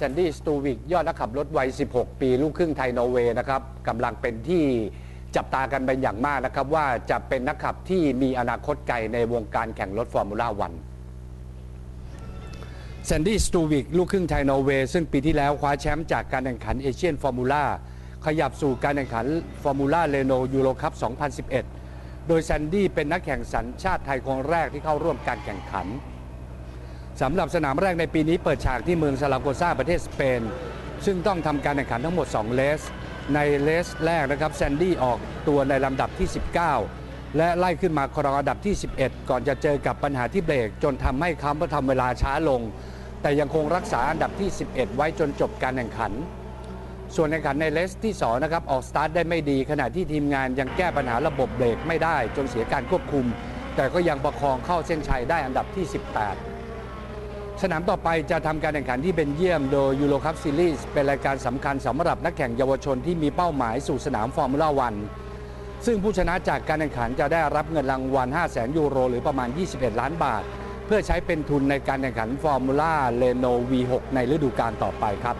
แซนดี้สตูวิกยอดนักขับรถวัย 16 ปี ลูกครึ่งไทยนอร์เวย์นะครับกำลังเป็นที่จับตากันเป็นอย่างมากนะครับ ว่าจะเป็นนักขับที่มีอนาคตไกลในวงการแข่งรถฟอร์มูล่าวันแซนดี้สตูวิกลูกครึ่งไทยนอร์เวย์ซึ่งปีที่แล้วคว้าแชมป์จากการแข่งขันเอเชียนฟอร์มูล่าขยับสู่การแข่งขันฟอร์มูล่าเรโนยูโรคัพ 2011 โดยแซนดี้เป็นนักแข่งสัญชาติไทยคนแรกที่เข้าร่วมการแข่งขัน สำหรับสนามแรกในปีนี้เปิดฉากที่เมืองซาลาโกซาประเทศสเปน ซึ่งต้องทำการแข่งขันทั้งหมด 2 เลส ในเลสแรกนะครับแซนดี้ออกตัวในลำดับที่ 19 และไล่ขึ้นมาครองอันดับที่ 11 ก่อนจะเจอกับปัญหาที่เบรก จนทำให้เขาทำเวลาช้าลง แต่ยังคงรักษาอันดับที่ 11 ไว้จนจบการแข่งขัน ส่วนในขันในเลสที่2นะครับออกสตาร์ทได้ไม่ดี ขณะที่ทีมงานยังแก้ปัญหาระบบเบรกไม่ได้ จนเสียการควบคุม แต่ก็ยังประคองเข้าเส้นชัยได้อันดับที่ 18 สนามต่อไปจะทำการแข่งขันที่เป็นเยี่ยมโดยยูโรคัพซีรีส์เป็นรายการสำคัญสำหรับนักแข่งเยาวชนที่มีเป้าหมายสู่สนามฟอร์มูล่าวัน ซึ่งผู้ชนะจากการแข่งขันจะได้รับเงินรางวัล 5 0 0 0 0 0 ยูโร หรือประมาณ 21 ล้านบาท เพื่อใช้เป็นทุนในการแข่งขันฟอร์มูล่าเรโน V6 ในฤดูกาลต่อไปครับ